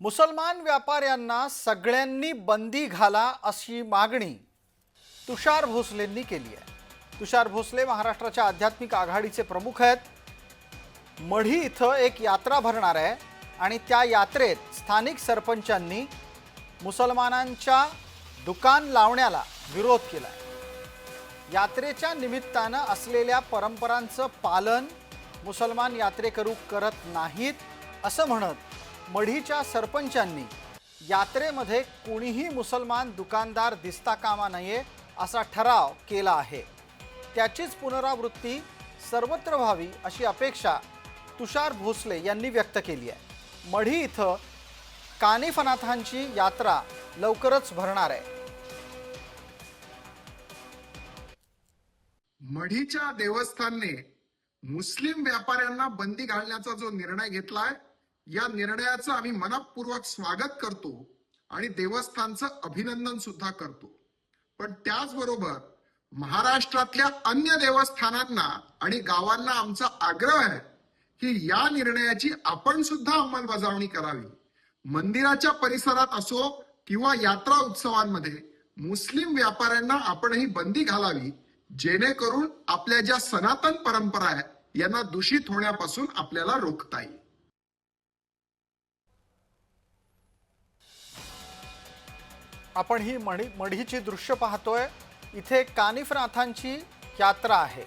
मुसलमान व्यापाऱ्यांना सगळ्यांनी बंदी घाला अशी मागणी तुषार भोसलेंनी केली आहे. तुषार भोसले महाराष्ट्राच्या आध्यात्मिक आघाडीचे प्रमुख आहेत. मढी इथं एक यात्रा भरणार आहे आणि त्या यात्रेत स्थानिक सरपंचांनी मुसलमानांच्या दुकान लावण्याला विरोध केला आहे यात्रेच्या निमित्तानं असलेल्या परंपरांचं पालन मुसलमान यात्रेकरू करत नाहीत असं म्हणत मढीच्या सरपंचांनी यात्रेमध्ये कोणीही मुसलमान दुकानदार दिसता कामा नये असा ठराव केला आहे. त्याचीच पुनरावृत्ती सर्वत्र व्हावी अशी अपेक्षा तुषार भोसले यांनी व्यक्त केली आहे. मढी इथं कानिफनाथांची यात्रा लवकरच भरणार आहे. मढीच्या देवस्थानने मुस्लिम व्यापाऱ्यांना बंदी घालण्याचा जो निर्णय घेतलाय या निर्णयाचं आम्ही मनपूर्वक स्वागत करतो आणि देवस्थानचं अभिनंदन सुद्धा करतो. पण त्याचबरोबर महाराष्ट्रातल्या अन्य देवस्थानांना आणि गावांना आमचा आग्रह आहे की या निर्णयाची आपण सुद्धा अंमलबजावणी करावी. मंदिराच्या परिसरात असो किंवा यात्रा उत्सवांमध्ये मुस्लिम व्यापाऱ्यांना आपणही बंदी घालावी जेणेकरून आपल्या ज्या सनातन परंपरा आहेत यांना दूषित होण्यापासून आपल्याला रोखता येईल. आपण ही मढी मढीची दृश्य पाहतोय. इथे कानिफनाथांची यात्रा आहे.